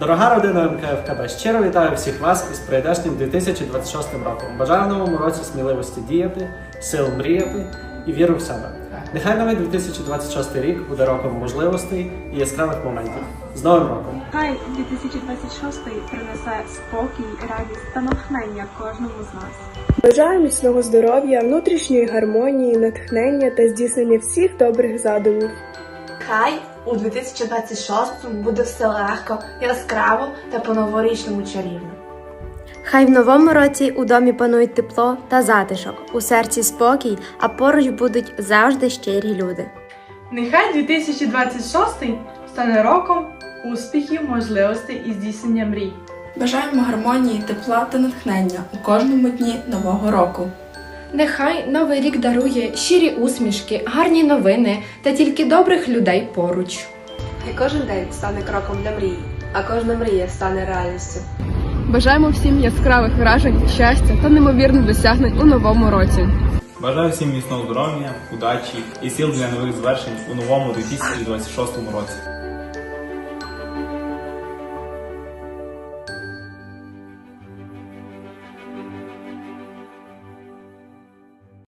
Дорога родина МКФКБ, щиро вітаю всіх вас із прийдешнім 2026 роком. Бажаю в новому році сміливості діяти, сил мріяти і віри в себе. Нехай новий 2026 рік буде роком можливостей і яскравих моментів. З Новим роком! Хай 2026 принесе спокій, радість та натхнення кожному з нас. Бажаю міцного здоров'я, внутрішньої гармонії, натхнення та здійснення всіх добрих задумів. Хай у 2026-му буде все легко, яскраво та по-новорічному чарівно. Хай в новому році у домі панують тепло та затишок, у серці спокій, а поруч будуть завжди щирі люди. Нехай 2026 стане роком успіхів, можливостей і здійснення мрій. Бажаємо гармонії, тепла та натхнення у кожному дні нового року. Нехай новий рік дарує щирі усмішки, гарні новини та тільки добрих людей поруч. Хай кожен день стане кроком для мрії, а кожна мрія стане реальністю. Бажаємо всім яскравих вражень, щастя та неймовірних досягнень у новому році. Бажаю всім міцного здоров'я, удачі і сил для нових звершень у новому 2026 році.